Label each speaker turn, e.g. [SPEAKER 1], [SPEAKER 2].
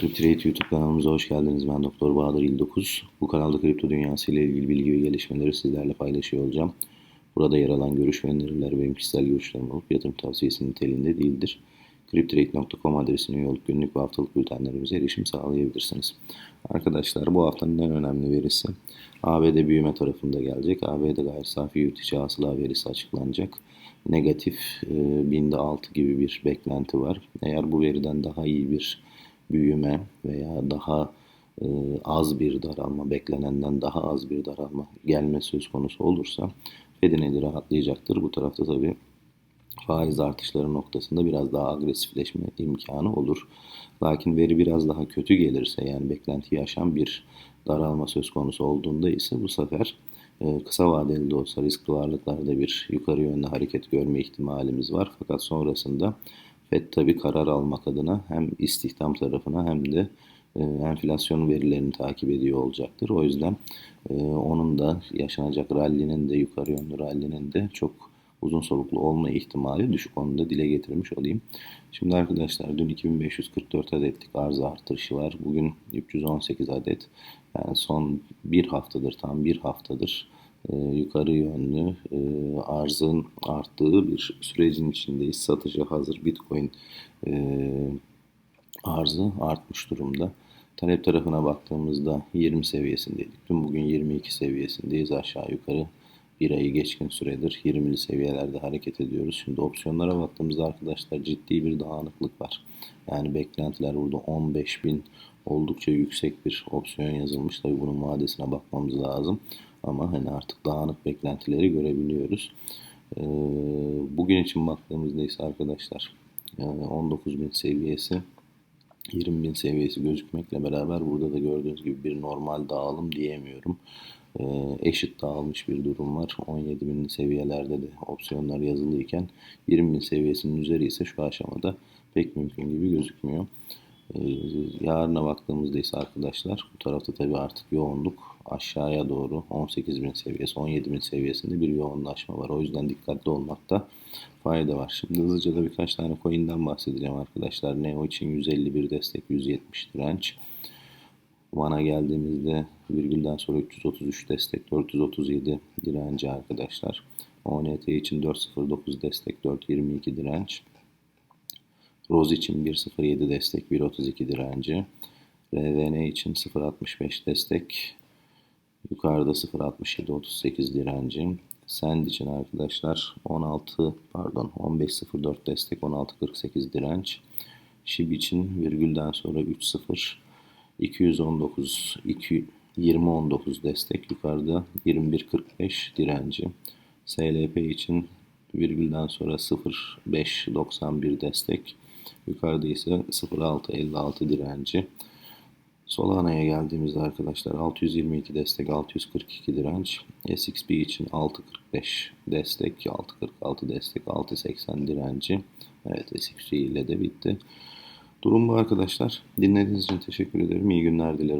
[SPEAKER 1] Cryptrade YouTube kanalımıza hoş geldiniz. Ben Doktor Bahadır İldokuz. Bu kanalda kripto dünyası ile ilgili bilgi ve gelişmeleri sizlerle paylaşıyor olacağım. Burada yer alan görüş ve öneriler benim kişisel görüşlerim olup yatırım tavsiyesi niteliğinde değildir. Cryptrade.com adresine üyelik günlük ve haftalık bültenlerimize erişim sağlayabilirsiniz. Arkadaşlar bu haftanın en önemli verisi ABD büyüme tarafında gelecek. ABD gayri safi yurt içi hasıla verisi açıklanacak. Negatif binde 6 gibi bir beklenti var. Eğer bu veriden daha iyi bir büyüme veya daha e, az bir daralma, beklenenden daha az bir daralma gelme söz konusu olursa Fed'in eli rahatlayacaktır. Bu tarafta tabii faiz artışları noktasında biraz daha agresifleşme imkanı olur. Lakin veri biraz daha kötü gelirse yani beklentiyi aşan bir daralma söz konusu olduğunda ise bu sefer e, kısa vadeli de olsa riskli varlıklarda bir yukarı yönlü hareket görme ihtimalimiz var. Fakat sonrasında FED tabi karar almak adına hem istihdam tarafına hem de e, enflasyon verilerini takip ediyor olacaktır. O yüzden e, onun da yaşanacak rallinin de yukarı yönlü rallinin de çok uzun soluklu olma ihtimali düşük. Onu da dile getirmiş olayım. Şimdi arkadaşlar dün 2544 adetlik arz artışı var. Bugün 318 adet. Yani son bir haftadır tam bir haftadır e, yukarı yönlü e, arzın arttığı bir sürecin içindeyiz. Satışa hazır Bitcoin e, arzı artmış durumda. Talep tarafına baktığımızda 20 seviyesindeydik. Dün bugün 22 seviyesindeyiz. Aşağı yukarı bir ayı geçkin süredir 20'li seviyelerde hareket ediyoruz. Şimdi opsiyonlara baktığımızda arkadaşlar ciddi bir dağınıklık var. Yani beklentiler burada 15 bin oldukça yüksek bir opsiyon yazılmış. Tabi bunun vadesine bakmamız lazım. Ama hani artık dağınık beklentileri görebiliyoruz. Ee, bugün için baktığımızda ise arkadaşlar 19 bin seviyesi 20 bin seviyesi gözükmekle beraber burada da gördüğünüz gibi bir normal dağılım diyemiyorum. Ee, eşit dağılmış bir durum var. 17 bin seviyelerde de opsiyonlar yazılıyken 20 bin seviyesinin üzeri ise şu aşamada pek mümkün gibi gözükmüyor. Ee, yarına baktığımızda ise arkadaşlar bu tarafta tabi artık yoğunluk aşağıya doğru 18 bin seviyesi 17 bin seviyesinde bir yoğunlaşma var. O yüzden dikkatli olmakta fayda var. Şimdi hızlıca da birkaç tane coin'den bahsedeceğim arkadaşlar. Neo için 151 destek 170 direnç. Van'a geldiğimizde virgülden sonra 333 destek 437 direnci arkadaşlar. ONT için 409 destek 422 direnç. Roz için 1.07 destek 1.32 direnci. RVN için 0.65 destek. Yukarıda 0.67 38 direnci. Send için arkadaşlar 16 pardon 15.04 destek 16.48 direnç. Şib için virgülden sonra 3.0 219 2 20.19 destek yukarıda 21.45 direnci. SLP için virgülden sonra 0.591 destek Yukarıda ise 0.656 direnci. Solana'ya geldiğimizde arkadaşlar 622 destek 642 direnç. SXP için 645 destek 646 destek 680 direnci. Evet SXP ile de bitti. Durum bu arkadaşlar. Dinlediğiniz için teşekkür ederim. İyi günler dilerim.